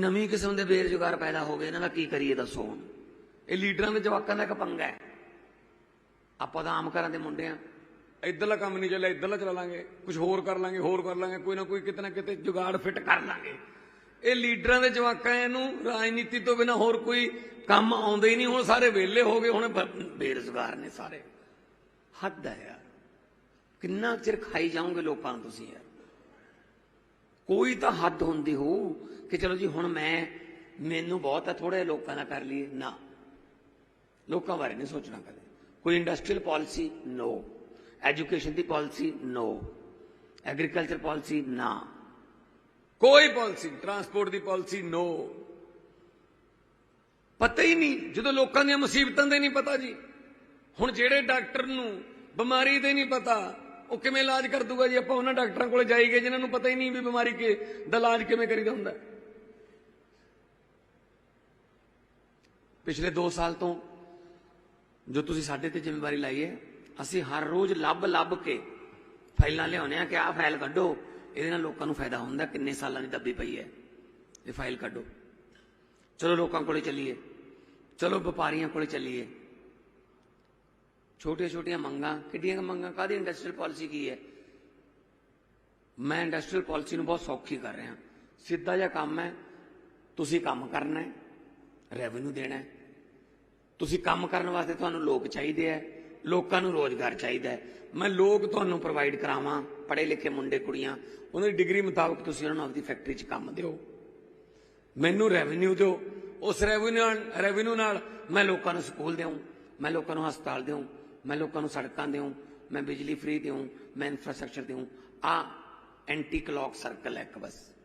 ਨਵੀਂ ਕਿਸਮ ਦੇ ਬੇਰੁਜ਼ਗਾਰ ਪੈਦਾ ਹੋ ਗਏ, ਇਹਨਾਂ ਦਾ ਕੀ ਕਰੀਏ ਦੱਸੋ ਹੁਣ? ਇਹ ਲੀਡਰਾਂ ਦੇ ਜਵਾਕਾਂ ਦਾ ਇੱਕ ਪੰਗਾ ਹੈ। ਆਪਾਂ ਤਾਂ ਆਮ ਘਰਾਂ ਦੇ ਮੁੰਡੇ ਆ ਇੱਧਰਲਾ ਕੰਮ ਨਹੀਂ ਚੱਲਿਆ, ਇੱਧਰਲਾ ਚਲਾ ਲਾਂਗੇ ਕੁਝ ਹੋਰ ਕਰ ਲਾਂਗੇ, ਹੋਰ ਕਰ ਲਾਂਗੇ, ਕੋਈ ਨਾ ਕੋਈ ਕਿਤੇ ਨਾ ਕਿਤੇ ਜੁਗਾੜ ਫਿੱਟ ਕਰ ਲਾਂਗੇ। ਇਹ ਲੀਡਰਾਂ ਦੇ ਜਵਾਕਾਂ ਇਹਨੂੰ ਰਾਜਨੀਤੀ ਤੋਂ ਬਿਨਾ ਹੋਰ ਕੋਈ ਕੰਮ ਆਉਂਦੇ ਹੀ ਨਹੀਂ। ਹੁਣ ਸਾਰੇ ਵਿਹਲੇ ਹੋ ਗਏ, ਹੁਣ ਬੇਰੁਜ਼ਗਾਰ ਨੇ ਸਾਰੇ। ਹੱਦ ਹੈ ਯਾਰ। ਕਿੰਨਾ ਚਿਰ ਖਾਈ ਜਾਓਗੇ ਲੋਕਾਂ ਨੂੰ ਤੁਸੀਂ ਯਾਰ? ਕੋਈ ਤਾਂ ਹੱਦ ਹੁੰਦੀ ਹੋ ਕਿ ਚਲੋ ਜੀ ਹੁਣ ਮੈਂ, ਮੈਨੂੰ ਬਹੁਤ ਹੈ ਥੋੜੇ ਲੋਕਾਂ ਨਾਲ ਕਰ ਲਈਏ। ਨਾ। ਲੋਕਾਂ ਬਾਰੇ ਨਹੀਂ ਸੋਚਣਾ ਕਦੇ। ਕੋਈ ਇੰਡਸਟਰੀਅਲ ਪਾਲਿਸੀ ਨੋ ਐਜੂਕੇਸ਼ਨ ਦੀ ਪਾਲਿਸੀ ਨੋ ਐਗਰੀਕਲਚਰ ਪਾਲਿਸੀ ਨਾ। ਕੋਈ ਪਾਲਿਸੀ ਟਰਾਂਸਪੋਰਟ ਦੀ ਪਾਲਿਸੀ ਨੋ ਪਤਾ ਹੀ ਨਹੀਂ, ਜਦੋਂ ਲੋਕਾਂ ਦੀਆਂ ਮੁਸੀਬਤਾਂ ਦੇ ਨਹੀਂ ਪਤਾ ਜੀ। ਹੁਣ ਜਿਹੜੇ ਡਾਕਟਰ ਨੂੰ ਬਿਮਾਰੀ ਦੇ ਨਹੀਂ ਪਤਾ ਉਹ ਕਿਵੇਂ ਇਲਾਜ ਕਰ ਦੂਗਾ ਜੀ? ਆਪਾਂ ਉਹਨਾਂ ਡਾਕਟਰਾਂ ਕੋਲ ਜਾਈਏ ਜਿਨ੍ਹਾਂ ਨੂੰ ਪਤਾ ਹੀ ਨਹੀਂ ਵੀ ਬਿਮਾਰੀ ਕੇ ਦਾ ਇਲਾਜ ਕਿਵੇਂ ਕਰੀਦਾ ਹੁੰਦਾ। ਪਿਛਲੇ 2 ਸਾਲ ਤੋਂ ਜੋ ਤੁਸੀਂ ਸਾਡੇ ਤੇ ਜ਼ਿੰਮੇਵਾਰੀ ਲਾਈ ਹੈ, ਅਸੀਂ ਹਰ ਰੋਜ਼ ਲੱਭ ਲੱਭ ਕੇ ਫਾਈਲਾਂ ਲਿਆਉਂਦੇ ਆ ਕਿ ਆਹ ਫਾਈਲ ਕੱਢੋ। ਇਹਦੇ ਨਾਲ ਲੋਕਾਂ ਨੂੰ ਫਾਇਦਾ ਹੁੰਦਾ ਕਿੰਨੇ ਸਾਲਾਂ ਦੀ ਦੱਬੀ ਪਈ ਹੈ। ਇਹ ਫਾਈਲ ਕੱਢੋ। ਚਲੋ ਲੋਕਾਂ ਕੋਲੇ ਚੱਲੀਏ। ਚਲੋ ਵਪਾਰੀਆਂ ਕੋਲੇ ਚੱਲੀਏ। ਛੋਟੀਆਂ ਛੋਟੀਆਂ ਮੰਗਾਂ, ਕਿੱਡੀਆਂ ਮੰਗਾਂ ਕਾਦੀ ਇੰਡਸਟਰੀਅਲ ਪਾਲਿਸੀ ਕੀ ਹੈ? ਮੈਂ ਇੰਡਸਟਰੀਅਲ ਪਾਲਿਸੀ ਨੂੰ ਬਹੁਤ ਸੌਖੀ ਕਰ ਰਿਹਾ। ਸਿੱਧਾ ਜਿਹਾ ਕੰਮ ਹੈ, ਤੁਸੀਂ ਕੰਮ ਕਰਨਾ ਹੈ ਰੈਵਨਿਊ ਦੇਣਾ ਹੈ। ਤੁਸੀਂ ਕੰਮ ਕਰਨ ਵਾਸਤੇ ਤੁਹਾਨੂੰ ਲੋਕ ਚਾਹੀਦੇ ਹੈ, ਲੋਕਾਂ ਨੂੰ ਰੋਜ਼ਗਾਰ ਚਾਹੀਦਾ ਹੈ। ਮੈਂ ਲੋਕ ਤੁਹਾਨੂੰ ਪ੍ਰੋਵਾਈਡ ਕਰਾਵਾਂ ਪੜ੍ਹੇ ਲਿਖੇ ਮੁੰਡੇ, ਕੁੜੀਆਂ, ਉਹਨਾਂ ਦੀ ਡਿਗਰੀ ਮੁਤਾਬਕ ਤੁਸੀਂ ਉਹਨਾਂ ਨੂੰ ਆਪਦੀ ਫੈਕਟਰੀ 'ਚ ਕੰਮ ਦਿਓ। ਮੈਨੂੰ ਰੈਵਨਿਊ ਦਿਓ। ਉਸ ਰੈਵਨਿਊ ਨਾਲ ਰੈਵਨਿਊ ਨਾਲ ਮੈਂ ਲੋਕਾਂ ਨੂੰ ਸਕੂਲ ਦਿਉਂ ਮੈਂ ਲੋਕਾਂ ਨੂੰ ਹਸਪਤਾਲ ਦਿਉਂ ਮੈਂ ਲੋਕਾਂ ਨੂੰ ਸੜਕਾਂ ਦਿਉਂ ਮੈਂ ਬਿਜਲੀ ਫ੍ਰੀ ਦਿਉਂ ਮੈਂ ਇਨਫਰਾਸਟ੍ਰਕਚਰ ਦਿਉਂ ਆ ਐਂਟੀ ਕਲੌਕ ਸਰਕਲ ਹੈ ਇੱਕ ਬਸ।